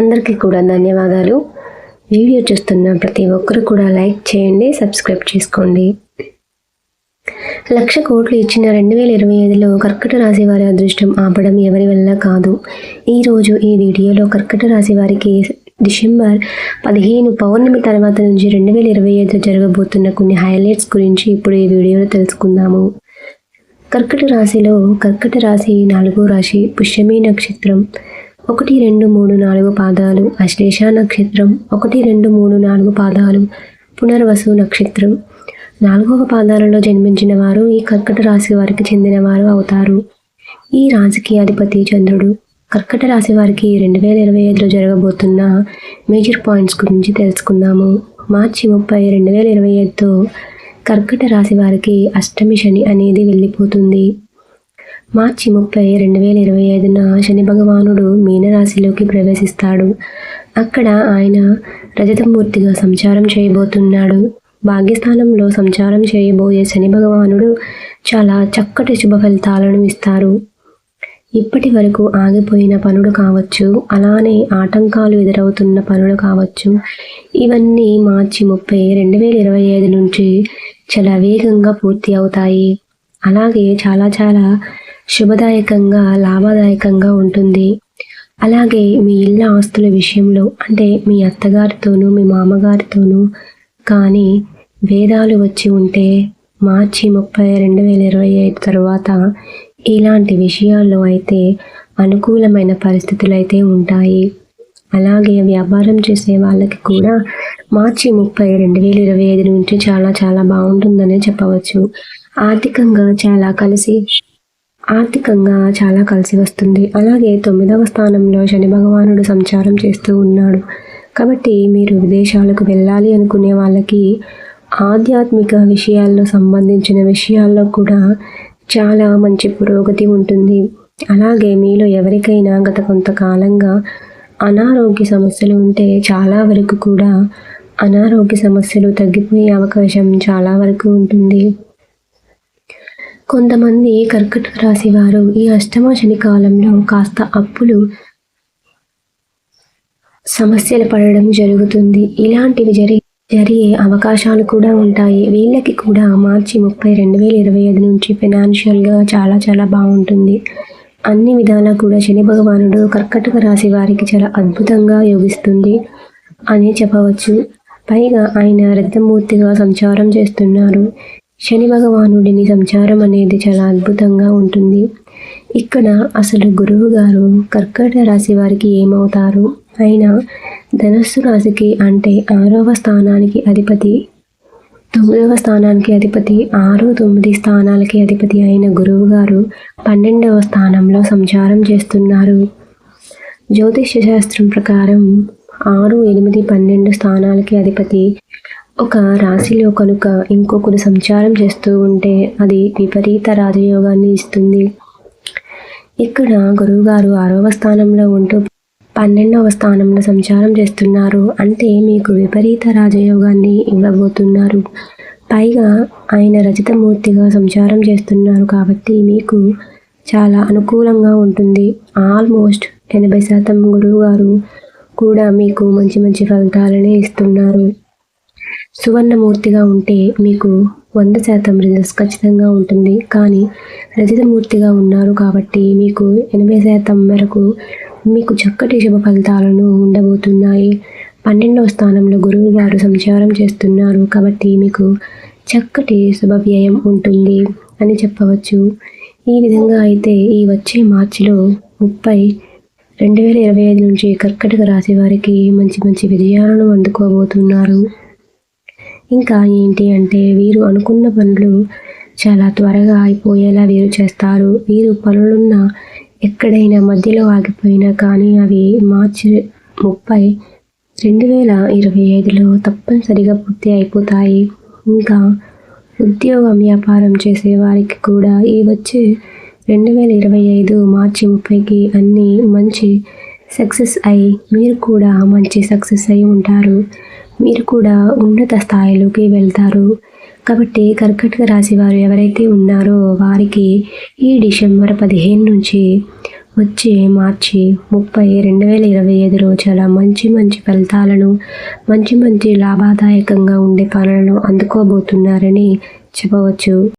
అందరికీ కూడా ధన్యవాదాలు. వీడియో చూస్తున్న ప్రతి ఒక్కరు కూడా లైక్ చేయండి సబ్స్క్రైబ్ చేసుకోండి. లక్ష కోట్లు ఇచ్చిన రెండు వేల ఇరవై ఐదులో కర్కట రాశి వారి అదృష్టం ఆపడం ఎవరి వల్ల కాదు. ఈరోజు ఈ వీడియోలో కర్కట రాశి వారికి డిసెంబర్ పదిహేను పౌర్ణమి తర్వాత నుంచి రెండు వేల ఇరవై ఐదులో జరగబోతున్న కొన్ని హైలైట్స్ గురించి ఇప్పుడు ఈ వీడియోలో తెలుసుకుందాము. కర్కట రాశిలో కర్కట రాశి నాలుగో రాశి పుష్యమి నక్షత్రం. ఒకటి రెండు మూడు నాలుగు పాదాలు అశ్లేష నక్షత్రం. ఒకటి రెండు మూడు నాలుగు పాదాలు పునర్వసు నక్షత్రం. నాలుగవ పాదాలలో జన్మించిన వారు ఈ కర్కట రాశి వారికి చెందినవారు అవుతారు. ఈ రాశికి అధిపతి చంద్రుడు. కర్కట రాశి వారికి రెండు వేల ఇరవై ఐదులో జరగబోతున్న మేజర్ పాయింట్స్ గురించి తెలుసుకుందాము. మార్చి ముప్పై రెండు వేల ఇరవై ఐదుతో కర్కట రాశి వారికి అష్టమి శని అనేది వెళ్ళిపోతుంది. మార్చి ముప్పై రెండు వేల ఇరవై ఐదున శని భగవానుడు మీనరాశిలోకి ప్రవేశిస్తాడు. అక్కడ ఆయన రజతమూర్తిగా సంచారం చేయబోతున్నాడు. భాగ్యస్థానంలో సంచారం చేయబోయే శని భగవానుడు చాలా చక్కటి శుభ ఫలితాలను ఇస్తారు. ఇప్పటి వరకు ఆగిపోయిన పనులు కావచ్చు అలానే ఆటంకాలు ఎదురవుతున్న పనులు కావచ్చు ఇవన్నీ మార్చి ముప్పై రెండు వేల ఇరవై ఐదు నుంచి చాలా వేగంగా పూర్తి అవుతాయి. అలాగే చాలా చాలా శుభదాయకంగా లాభదాయకంగా ఉంటుంది. అలాగే మీ ఇళ్ళ ఆస్తుల విషయంలో అంటే మీ అత్తగారితోనూ మీ మామగారితోనూ కానీ భేదాలు వచ్చి ఉంటే మార్చి ముప్పై రెండు వేల ఇరవై ఐదు తర్వాత ఇలాంటి విషయాల్లో అయితే అనుకూలమైన పరిస్థితులు అయితే ఉంటాయి. అలాగే వ్యాపారం చేసే వాళ్ళకి కూడా మార్చి ముప్పై రెండు వేల ఇరవై ఐదు నుంచి చాలా చాలా బాగుంటుందని చెప్పవచ్చు. ఆర్థికంగా చాలా కలిసి ఆర్థికంగా చాలా కలిసి వస్తుంది. అలాగే తొమ్మిదవ స్థానంలో శని భగవానుడు సంచారం చేస్తూ ఉన్నాడు. కాబట్టి మీరు విదేశాలకు వెళ్ళాలి అనుకునే వాళ్ళకి ఆధ్యాత్మిక విషయాల్లో సంబంధించిన విషయాల్లో కూడా చాలా మంచి పురోగతి ఉంటుంది. అలాగే మీలో ఎవరికైనా గత కొంతకాలంగా అనారోగ్య సమస్యలు ఉంటే చాలా వరకు కూడా అనారోగ్య సమస్యలు తగ్గిపోయే అవకాశం చాలా వరకు ఉంటుంది. కొంతమంది కర్కటక రాశి వారు ఈ అష్టమ శని కాలంలో కాస్త అప్పులు సమస్యలు పడడం జరుగుతుంది. ఇలాంటివి జరిగి జరిగే అవకాశాలు కూడా ఉంటాయి. వీళ్ళకి కూడా మార్చి ముప్పై రెండు వేల ఇరవై ఐదు నుంచి ఫినాన్షియల్గా చాలా చాలా బాగుంటుంది. అన్ని విధాలా కూడా శని భగవానుడు కర్కటక రాశి వారికి చాలా అద్భుతంగా యోగిస్తుంది అని చెప్పవచ్చు. పైగా ఆయన రథమూర్తిగా సంచారం చేస్తున్నారు. శని భగవానుడిని సంచారం అనేది చాలా అద్భుతంగా ఉంటుంది. ఇక్కడ అసలు గురువు గారు కర్కట రాశి వారికి ఏమవుతారు? ఆయన ధనస్సు రాశికి అంటే ఆరవ స్థానానికి అధిపతి తొమ్మిదవ స్థానానికి అధిపతి ఆరు తొమ్మిది స్థానాలకి అధిపతి అయిన గురువు గారు పన్నెండవ స్థానంలో సంచారం చేస్తున్నారు. జ్యోతిష్య శాస్త్రం ప్రకారం ఆరు ఎనిమిది పన్నెండు స్థానాలకి అధిపతి ఒక రాశిలో కనుక ఇంకొకరు సంచారం చేస్తూ ఉంటే అది విపరీత రాజయోగాన్ని ఇస్తుంది. ఇక్కడ గురువుగారు ఆరవ స్థానంలో ఉంటూ పన్నెండవ స్థానంలో సంచారం చేస్తున్నారు. అంటే మీకు విపరీత రాజయోగాన్ని ఇవ్వబోతున్నారు. పైగా ఆయన రజితమూర్తిగా సంచారం చేస్తున్నారు కాబట్టి మీకు చాలా అనుకూలంగా ఉంటుంది. ఆల్మోస్ట్ ఎనభై శాతం గురువు గారు కూడా మీకు మంచి మంచి ఫలితాలనే ఇస్తున్నారు. సువర్ణమూర్తిగా ఉంటే మీకు వంద శాతం రిజల్ట్స్ ఖచ్చితంగా ఉంటుంది. కానీ రజితమూర్తిగా ఉన్నారు కాబట్టి మీకు ఎనభై శాతం మేరకు మీకు చక్కటి శుభ ఫలితాలను ఉండబోతున్నాయి. పన్నెండవ స్థానంలో గురువు గారు సంచారం చేస్తున్నారు కాబట్టి మీకు చక్కటి శుభ వ్యయం ఉంటుంది అని చెప్పవచ్చు. ఈ విధంగా అయితే ఈ వచ్చే మార్చిలో ముప్పై రెండు వేల ఇరవై ఐదు నుంచి కర్కటక రాశి వారికి మంచి మంచి విజయాలను అందుకోబోతున్నారు. ఇంకా ఏంటి అంటే వీరు అనుకున్న పనులు చాలా త్వరగా అయిపోయేలా వీరు చేస్తారు. వీరు పనులున్న ఎక్కడైనా మధ్యలో ఆగిపోయినా కానీ అవి మార్చి ముప్పై రెండు వేల ఇరవై ఐదులో తప్పనిసరిగా పూర్తి అయిపోతాయి. ఇంకా ఉద్యోగం వ్యాపారం చేసే వారికి కూడా ఈ వచ్చే రెండు వేల ఇరవై ఐదు మార్చి ముప్పైకి అన్నీ మంచి సక్సెస్ అయి మీరు కూడా మంచి సక్సెస్ అయి ఉంటారు. మీరు కూడా ఉన్నత స్థాయిలోకి వెళ్తారు. కాబట్టి కర్కటక రాశి వారు ఎవరైతే ఉన్నారో వారికి ఈ డిసెంబర్ పదిహేను నుంచి వచ్చే మార్చి ముప్పై రెండు వేల ఇరవై ఐదులో చాలా మంచి మంచి ఫలితాలను మంచి మంచి లాభదాయకంగా ఉండే పనులను అందుకోబోతున్నారని చెప్పవచ్చు.